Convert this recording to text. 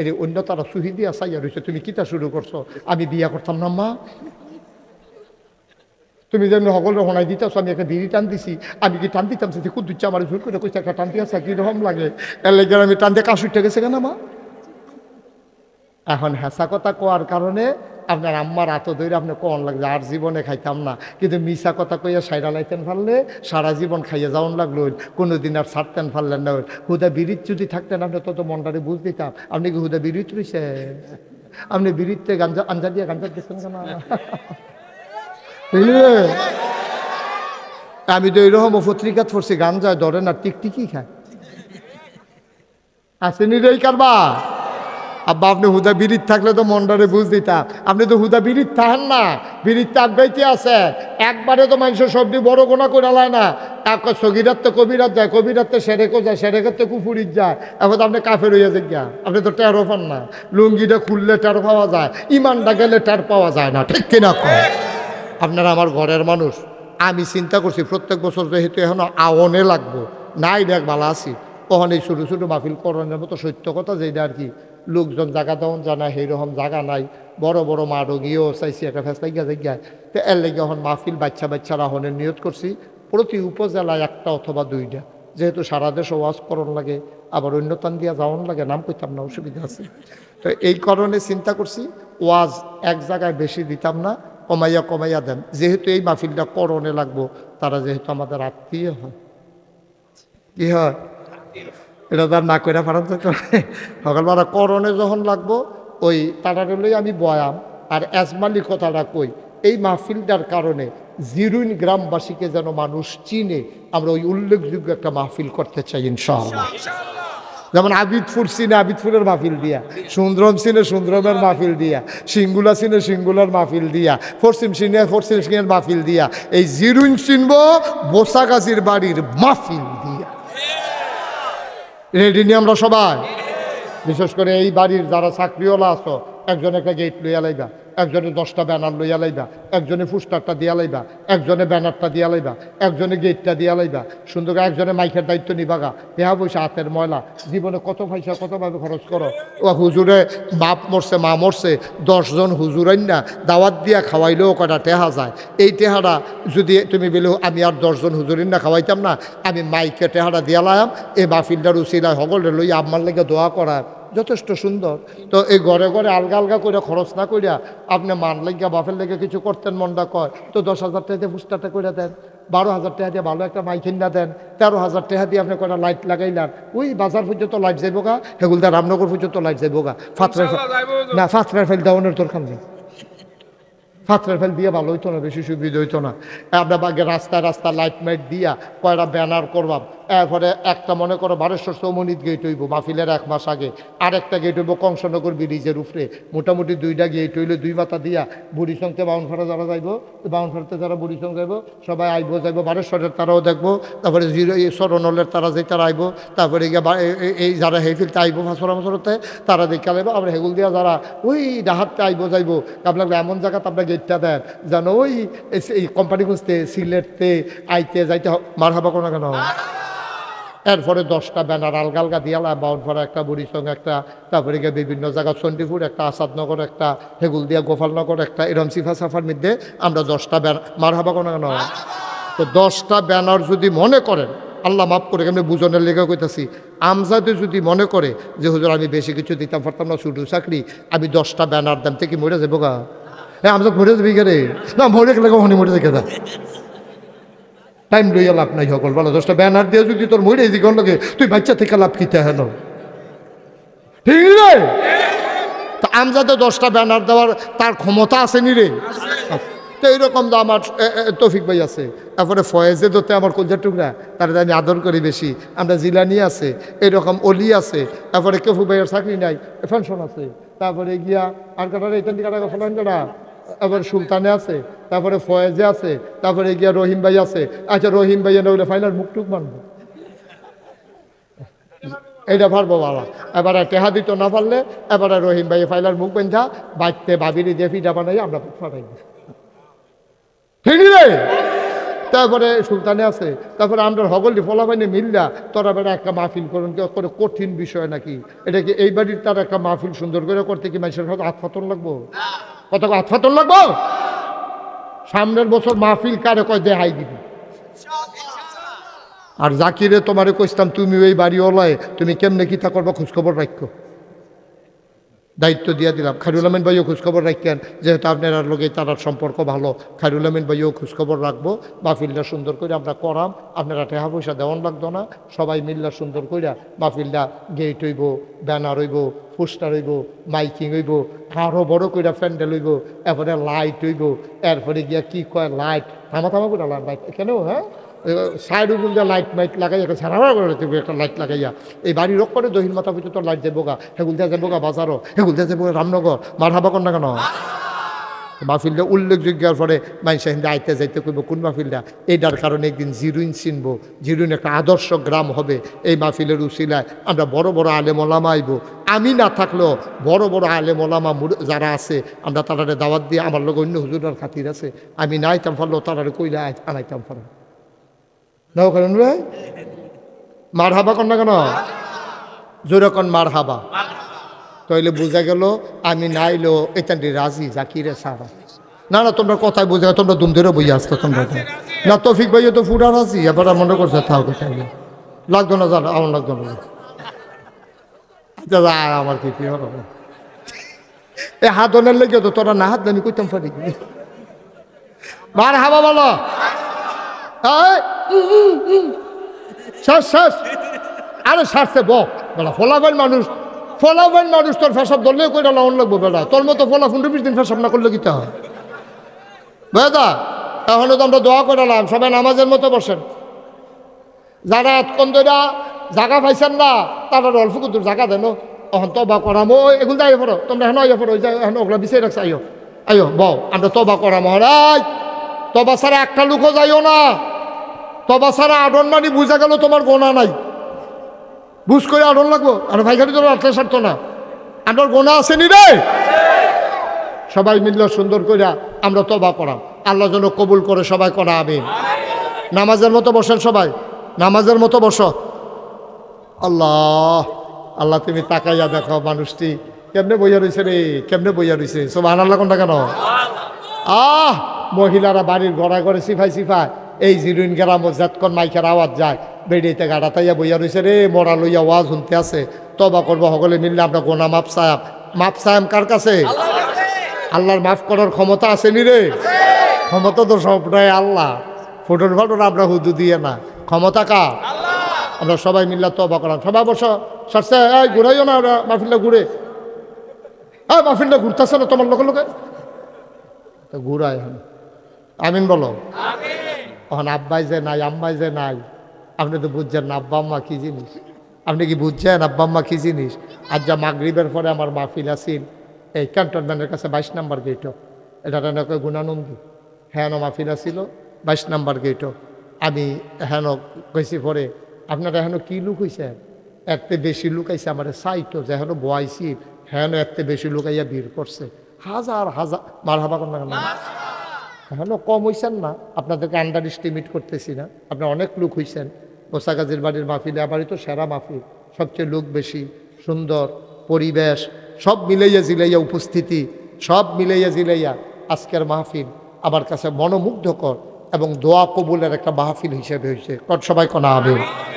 এই অন্য তারা সুহি দিয়া চাইয়া রয়েছে তুমি কিতা শুরু করছ? আমি বিয়া করতাম না, মা। তুমি যেমন সকলের শোনাই দিতেছো, আমি একটা বিড়ি টান দিছি। আমি কি টান দিতাম? সেটি খুব দুচ্ছা আমার জোর করে কইছে, একটা টান দিয়া কি রকম লাগে। এর লেগে আমি টান দিয়ে কাশ উঠে গেছে কেন, মা? এখন হেঁচা কথা কোয়ার কারণে আপনার আম্মার আত ধরে আপনি কন লাগছে আর জীবনে খাইতাম না। কিন্তু মিশা কথা কইয়া সাইরা লাইতেন পারলে সারা জীবন খাইয়া যাওয়ান লাগল কোনো দিন আর ছাড়তেন পারলেন না হুদা বিড়িত যদি থাকতেন, আপনি তত মনটারে বুঝ দিতাম। আপনি কি হুদা বিড়িত রইছে আপনি বিড়িতে গাঞ্জা, আঞ্জা দিয়ে গাঞ্জা দিচ্ছেন কেন? আমি তো এইরকম পত্রিকা পড়ছি গাঞ্জা ধরে না টিকটিকি খায়। আসেনি রে কারবা আব্বা, আপনি হুদা বিরিত থাকলে তো মন্ডারে বুঝ দিতাম। আপনি তো হুদা বিরিত থাকেন না, বিরিত তাক গাইতে আছে। একবারে তো মানুষের সবজি বড় গোনা করে লায় না। এক সগিরাত তো কবিরাত যায়, কবিরাত তো সেরেকও যায়, সেরেকের তো কুফুরিত যায়। এখন তো আপনি কাফের হইয়া গিয়া আপনি তো টেরো পান না। লুঙ্গিটা খুললে টের পাওয়া যায়, ইমানটা গেলে টের পাওয়া যায় না, ঠিক কিনা কয়? আপনারা আমার ঘরের মানুষ, আমি চিন্তা করছি প্রত্যেক বছর যেহেতু এখন আওনে লাগবো, নাই দেখ ভালো আছি। ওখানে এই ছোটো ছোটো মাহফিল করণের মতো সত্য কথা যেটা আর কি লোকজন জায়গা দেওয়ান জানা সেইরকম জায়গা নাই। বড় বড় মা রোগীও চাইছি একটা ফেস লাগিয়া জায়গায় তো এর লেগে এখন মাহফিল বাচ্চা, বাচ্চারা হনের নিয়ত করছি, প্রতি উপজেলায় একটা অথবা দুইটা। যেহেতু সারা দেশে ওয়াজ করণ লাগে, আবার অন্যতান দিয়া যাওয়ান লাগে, নাম কইতাম না, অসুবিধা আছে। তো এই কারণে চিন্তা করছি, ওয়াজ এক জায়গায় বেশি দিতাম না, কমাইয়া কমাইয়া দেন। যেহেতু এই মাহফিলটা করণে লাগবো, তারা যেহেতু আমাদের আত্মীয় হয়। কি হয়? এটা তার না করে পারান তো সকালবেলা করণে যখন লাগবো ওই তারারে লই আমি বয়াম। আর এজমালি কথাটা কই এই মাহফিলটার কারণে জিরুইন গ্রামবাসীকে যেন মানুষ চিনে আমরা ওই উল্লেখযোগ্য একটা মাহফিল করতে চাই ইনশাআল্লাহ। যেমন আবিদপুর সিনে আবিদপুরের মাহফিল দিয়া সুন্দরম সিনে সুন্দরমের মাহফিল দিয়া সিঙ্গুলা সিনে সিঙ্গুলার মাহফিল দিয়া পশ্চিম সিনে পশ্চিম সিনের মাহফিল দিয়া এই জিরুইন চিনব বোসাগাছির বাড়ির মাহফিল দিয়া। রেডি নিয়ে আমরা সবাই? বিশেষ করে এই বাড়ির যারা চাকরিওয়ালা আছো, একজন একটা গেট লইয়া লাইবা একজনে দশটা ব্যানার লইয়া লাইবা, একজনে ফুস্টারটা দিয়া লাইবা, একজনে ব্যানারটা দিয়া লাইবা, একজনে গেটটা দিয়া লাইবা। সুন্দর একজনে মাইকের দায়িত্ব নিবাগা দেহা পয়সা, হাতের ময়লা। জীবনে কত পয়সা, কতভাবে খরচ করো? ও হুজুরে, বাপ মরছে, মা মরছে, দশজন হুজুর না দাওয়াত দিয়া খাওয়াইলেও কটা টেহা যায়? এই টেহাটা যদি তুমি বলে, আমি আর দশজন হুজুরিন না খাওয়াইতাম না, আমি মাইকে টেহাটা দিয়া লাম এই মাহফিলটার উচিলায় সকলে লই আমার লেগে দোয়া করার যথেষ্ট সুন্দর। তো এই ঘরে ঘরে আলগা আলগা করে খরচ না করিয়া আপনি মান লেগা বাফের লেগে কিছু করতেন মনটা কয় তো দশ হাজার টাকা দিয়ে ফুস্টারটা করে দেন বারো হাজার টাকা দিয়ে ভালো একটা মাইকিন না দেন তেরো হাজার টাকা দিয়ে আপনি কটা লাইট লাগাইলেন। ওই বাজার পর্যন্ত লাইট যাইব গা হেগুলদা রামনগর পর্যন্ত লাইট যাইব গা। ফাতরা না ফাতরার ফেল দেওয়ানোর দরকার নেই। ফাতরার ফেল দিয়ে ভালো হইতো না বেশি সুবিধা হইতো না। আমরা বাগে রাস্তায় রাস্তা লাইট মাইট দিয়া কয়টা ব্যানার করবাম। এরপরে একটা মনে করো বারেশ্বর চৌমনিত গেট হইব, মাহফিলের এক মাস আগে। আরেকটা গেট হইব কংসনগর ব্রিজের উপরে। মোটামুটি দুইটা গেট হইলে দুই মাথা দিয়া বুড়ি সঙ্গে বাউনফাড়া যারা যাইব বাউনফাড়াতে যারা বুড়ি সঙ্গে যাইব সবাই আইব, যাইব বারেশ্বরের তারাও দেখব, তারপরে জিরো এই সরনলের তারা যে তারা আইব, তারপরে এই যারা হেফিলতে আইব ফাঁসরা ফাঁসরতে তারা দেখে লাইব আবার হেগুল দিয়া যারা ওই ডাহাততে আইব, যাইব আপনার এমন জায়গাতে আপনার গেটটা দেন, যেন ওই এই কোম্পানি খুঁজতে সিলেটতে, আইতে, যাইতে মার হাবা কোনো কেন? এরপরে দশটা ব্যানার আলগা আলগা দিয়ালা বাউনপাড়া একটা, বুড়িসং একটা, তারপরে গিয়ে বিভিন্ন জায়গা চণ্ডীপুর একটা, আসাদনগর একটা, হেগুল দিয়া গোপালনগর একটা, এরম সিফা সাফার মধ্যে আমরা দশটা ব্যানার মার হাবা কোনো কেন তো দশটা ব্যানার যদি মনে করেন, আল্লাহ মাফ করে কেমনি বুঝনের লেগে কইতাছি, আমজাদে যদি মনে করে যে, হুজুর, আমি বেশি কিছু দিতাম, পারতাম না, শুধু চাকরি, আমি দশটা ব্যানার দাম থেকে মরে যাব গা? হ্যাঁ আমজাদ মরে যাবি গে না, মরে গেলে কখনই মরে দা টাইম লইয়া লাভ নাই সকল। বলো, দশটা ব্যানার দিয়ে যদি তোর মরে জীবন লাগে, তুই বাচ্চা থেকে লাভ কিতে হেন ঠিক রে? তা আমজাদে দশটা ব্যানার দেওয়ার তার ক্ষমতা আছে নি রে? তো এইরকম তো আমার তৌফিক ভাই আছে। তারপরে ফয়েজে দোতে আমার কলজার টুকরা, তারা আমি আদর করি বেশি। আমরা জিলানি আছে, এইরকম অলি আছে। তারপরে কেফু ভাইয়ের চাকরি নাই পেনশন আছে। তারপরে গিয়া আর কাটার এইটান কাটা ফলান কাটা। তারপরে সুলতানে আছে, তারপরে ফয়েজে আছে, তারপরে গিয়া রহিম ভাই আছে। আচ্ছা রহিম ভাইয়া নইলে ফাইনাল মুখ টুক মানবো? এইটা পারব বাবা। এবারে টেহা দিত না পারলে, এবারে রহিম ভাই ফাইলার মুখ বেঁধা, বাইতে ভাবিরি দিয়ে ফিটা বানাই, আমরা ফাটাই ঠিক রে? তারপরে সুলতানে আছে, তারপরে আমরা হগলি ফলাবাইনে মিল্লা, তোরা বেড়া একটা মাহফিল করুন, কি করে কঠিন বিষয় নাকি? এটা কি এই বাড়ির তার একটা মাহফিল সুন্দর করে করতে কি মানুষের হাত হাত ফাতন লাগবো? কত হাত ফাতন লাগবো? সামনের বছর মাহফিল কারে কয় দেহাই দিবি? আর জাকিরে তোমারে কইতাম তুমি ওই বাড়ি ওলায় তুমি কেমনে কিতা করবা, খোঁজখবর রাখো। দায়িত্ব দিয়ে দিলাম। খায়রুল আমিন ভাইও খোঁজখবর রাখেন যেহেতু আপনার লোকে তার সম্পর্ক ভালো। খায়রুল আমিন ভাইও খোঁজখবর রাখব। মাহফিলটা সুন্দর করে আমরা করাম। আপনারা টাকা পয়সা দেওয়ান লাগতো না। সবাই মিল্লা সুন্দর করে মাহফিলটা গেট হইব ব্যানার হইব পোস্টার হইব মাইকিং হইব আরও বড় করে প্যান্ডেল হইব, এরপরে লাইট হইব, এরপরে গিয়া কি কয় লাইট থামা থামা করে লাইট কেন হ্যাঁ? সাইড উগুল দিয়ে লাইট মাইট লাগাই একটা সারা করে তুমি একটা লাইট লাগাইয়া। এই বাড়ি রোগ করে দহিন মাথা ভিতরে তো লাইট যাব হেগুল দিয়ে যাব গা বাজারও, হেগুল দিয়ে যাব রামনগর, মার হাবা কর না কেন? মাহফিলটা উল্লেখযোগ্য হওয়ার পরে মানুষ হিন্দে আইতে যাইতে করব কোন মাহফিলটা? এইটার কারণে একদিন জিরুইন চিনব, জিরুইন একটা আদর্শ গ্রাম হবে, এই মাহফিলের উসিলায় আমরা বড় বড় আলে ওলামা আইব। আমি না থাকলেও বড় বড় আলেম ওলামা মুর- যারা আছে, আমরা তারারে দাওয়াত দিয়ে, আমার লোক অন্য হুজুরার খাতির আছে, আমি না আইতাম পারলেও তারারে কইলে আনাইতাম পারো নাও ভাই মার হাবা কন না কেন? জোরে কন মার হাবা তাইলে বোঝা গেল আমি নাইলো এতান্ডি রাজি জাকিরে সারা। না না তোমরা কথায় বোঝা গেল, তোমরা দুম ধরে বইয়া আসতো তোমরা। না তৌফিক ভাইও তো ফুরা রাজি এবার মনে করছে থাও তাইলে লাগতো না জানো আমার লাগতো না। আচ্ছা যা, আমার কি কি হলো এ হাত ধনের লেগে তো তোরা না হাত আমি কইতাম পারি। মার হাবা বলো। শেষ শেষ আরে সারছে বক বেড়া ফলাবেন মানুষ ফলাবেন মানুষ তোর ফেসব ধরলে কইরা লাউন লাগবো বেড়া তোর মতো ফলা পনেরো বিশ দিন ফেসব না করলে কি তা হয়? বেদা এখনও তো আমরা দোয়া করালাম সবাই নামাজের মতো বসেন। যারা এতক্ষণ ধরা জাগা পাইছেন না, তারা অল্প কিন্তু জাগা দেন অহন তবা করাম এগুলো যাই পড়ো। তোমরা হেন আইয়া পড়ো, ওই যে এখন ওগুলো বিচাই রাখছে আইও আইও বও আমরা তবা করা মহারাজ তবা ছাড়া একটা লুকও যাইও না। তবা ছাড়া আডন মানি বুঝা গেল তোমার গোনা নাই। বুঝ করে আডন লাগবো? আর ভাই, খালি তোর আটলে সারতো না। আমার গোনা আসেনি রে? সবাই মিললে সুন্দর করে আমরা তবা করাম। আল্লাহ যেন কবুল করে সবাই করা, আমিন। নামাজের মতো বসেন সবাই। নামাজের মতো বসো। আল্লাহ আল্লাহ তুমি তাকাইয়া দেখো মানুষটি। কেমনে বইয়া রয়েছে রে? কেমনে বইয়া রয়েছে সব আনাল্লা কোনটা কেন? আহ, মহিলারা বাড়ির করে সিফাই সিফাই। এই জিরুইন গ্রাম জাতকন মাইকের আওয়াজ যায় বেড়িতে গাড়া তাইয়া বইয়া রয়েছে রে, মরা লইয়া ওয়াজ শুনতে আছে। তবা করব সকলে মিললে আমরা গোনা মাপ সায়াম। মাপ সায়াম কার কাছে? আল্লাহর মাফ করার ক্ষমতা আছে নি রে। ক্ষমতা তো সবটাই আল্লাহ। ফুটন ফাটন আমরা হুদু দিয়ে না। ক্ষমতা কা আমরা সবাই মিল্লা তবা করাম সবাই বসো সারসে এই, ঘুরাইও না ওরা মাহফিলটা ঘুরে। হ্যাঁ মাহফিলটা ঘুরতেছে না তোমার লোকের লোকে? তো ঘুরাই আমিন বলো। এখন আব্বাই যে নাই, আম্মাই যে নাই। আপনি তো বুঝছেন না, আব্বা, আম্মা কী জিনিস? আপনি কি বুঝছেন, আব্বা, আম্মা কী জিনিস? আজ যা মাগরিবের পরে আমার মাহফিল আসিল এই ক্যান্টনমেন্টের কাছে বাইশ নাম্বার গেটও এটা নাকি গুণানন্দী। হ্যাঁ মাহফিল আসিল বাইশ নাম্বার গেটও আমি হেন কইছি পরে, আপনারা হেন কি লুক হইছে? এতে বেশি লুক আইছে আমার সাইটো যে হেন বয়াইছি, হেন এতে বেশি লুক আইয়া ভিড় করছে। হাজার হাজার মার হাবা কর না এখনও কম হইছেন না। আপনাদেরকে আন্ডার এস্টিমেট করতেছি না। আপনার অনেক লোক হইছেন। গোসাগাজির বাড়ির মাহফিল আমারই তো সেরা মাহফিল। সবচেয়ে লোক বেশি, সুন্দর, পরিবেশ, সব মিলাইয়া জিলাইয়া উপস্থিতি, সব মিলাইয়া জিলাইয়া আজকের মাহফিল আমার কাছে মনোমুগ্ধকর এবং দোয়া কবুলের একটা মাহফিল হিসেবে হয়েছে কট সবাই কনা হবে